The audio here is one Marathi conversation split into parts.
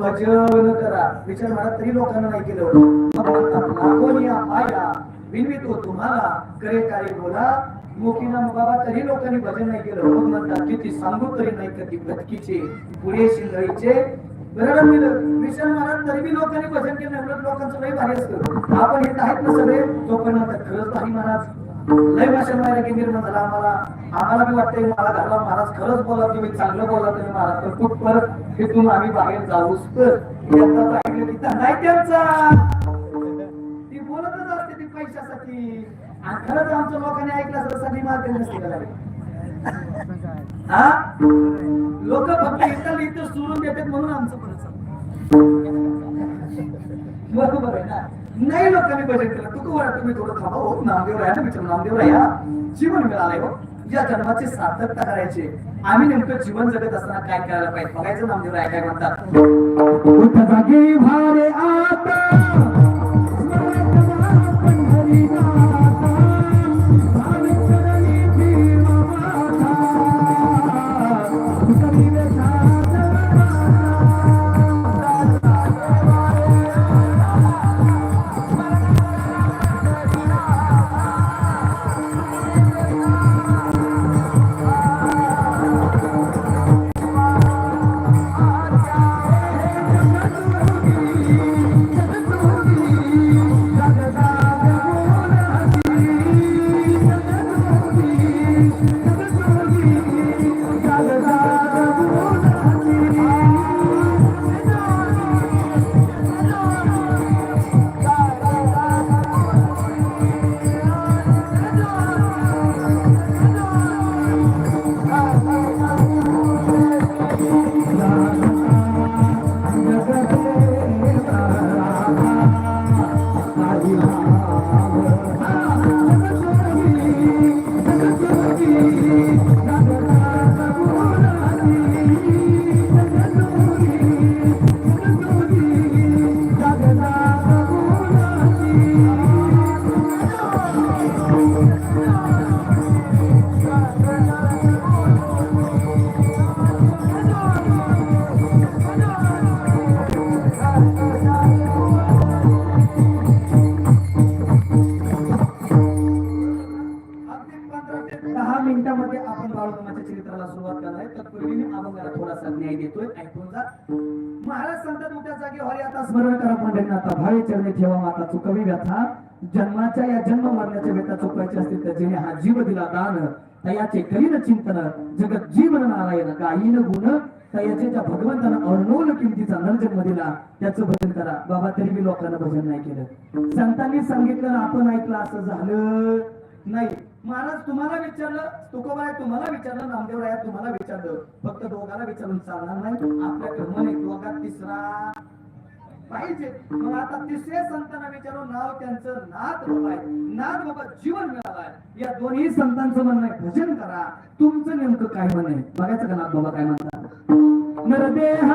भजन करा. विचार मला तरी लोकांना नाही केलं मग माया. विनवितो हो तुम्हाला. करे कार्य बोला. मोकीना बाबा तरी लोकांनी भजन नाही केलं. मग म्हणतात किती सांगू तरी नाही कधी भटकीचे. पुढे शिंदळीचे बरोबर मी विचार तरी बी लोकांनी भजन केलं लोकांचं लय भारी असतं. आपण हे आहेत ना सगळे? तो म्हणतात खरंच नाही महाराज. लय भाषण व्हायला की निर्माण झाला आम्हाला आम्हाला बी वाटतंय मला घाला महाराज खरंच बोला तुम्ही चांगलं बोला तुम्ही महाराज. पण खूप परत तिथून आम्ही बाहेर जाऊच तर नाही त्यांचा. ती बोलतच असते ती पैशासाठी. आणि खरंच आमच्या लोकांनी ऐकलं असं सगळी मार्ग नसते हा? लोक फक्त इथं इथं सोडून देतात म्हणून आमचं पण बरोबर आहे ना? नाही लोकांनी बजेट केलं. तू वाटत तुम्ही थोडं थांबा. हो नामदेव राया ना विचार नामदेव राया जीवन मिळालंय हो. या जन्माची सार्थकता करायची. आम्ही नेमकं जीवन जगत असताना काय करायला पाहिजे? बघायचं नामदेव म्हणजे काय म्हणतात? यामध्ये आपण बाळूमाच्या चरित्राला सुरुवात करणार आहे. तत्पूर्वी मी अभंगाला थोडासा न्याय देतोय. ऐकून जा. महाराज सांगतात मोठ्या जागी हरी आता स्मरण करा पंढरीनाथा भावी चरणी ठेवा माता चुकवी व्यथा. जन्माच्या या जन्म मरण्याच्या व्यथा चुकवायची असतील तर जिने हा जीव दिला दान तयाचे करीन चिंतन. जगत जीवन नारायण गायीन गुण. तयाचे त्या भगवंतानं अनमोल किमतीचा नरजन्म दिला. त्याचं भजन करा. बाबा तरी मी लोकांना भजन नाही केलं. संतांनी सांगितलं आपण ऐकलं असं झालं नाही. महाराज तुम्हाला विचारलं तुकोबाय तुम्हाला विचारलं नामदेवराया तुम्हाला विचारलं. फक्त दोघाला विचारून चालणार नाही. आपल्या मन दोघा तिसरा पाहिजे. मग आता तिसऱ्या संतांना विचारून नाव त्यांचं नाथ बाबा आहे. नाथ बाबा जीवन मिळालाय. या दोन्ही संतांचं म्हणणं आहे भजन करा. तुमचं नेमकं काय म्हणणं आहे? बघायचं का नाथ बाबा काय म्हणतात? नरदेहा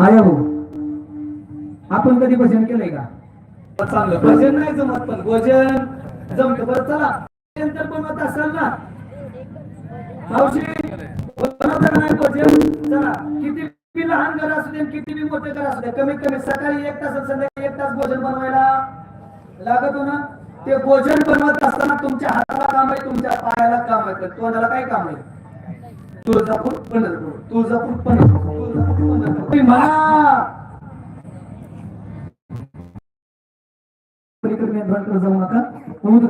आया भाऊ. आपण कधी भजन केलंय का? चांगलं भजन नाही जमत पण. भोजन जमत. बरं चला. भजन बनवत असाल ना? मावशी नाही चला. किती बी लहान घर असू दे किती बी मोठे घर असू दे कमीत कमी सकाळी एक तास संध्याकाळी एक तास भोजन बनवायला लागत हो ना? ते भोजन बनवत असताना तुमच्या हाताला काम आहे तुमच्या पायाला काम आहे तोंडाला काय काम आहे? तुळजापूर पंढरपूर. तुळजापूर पंढरपूर. तुळजापूर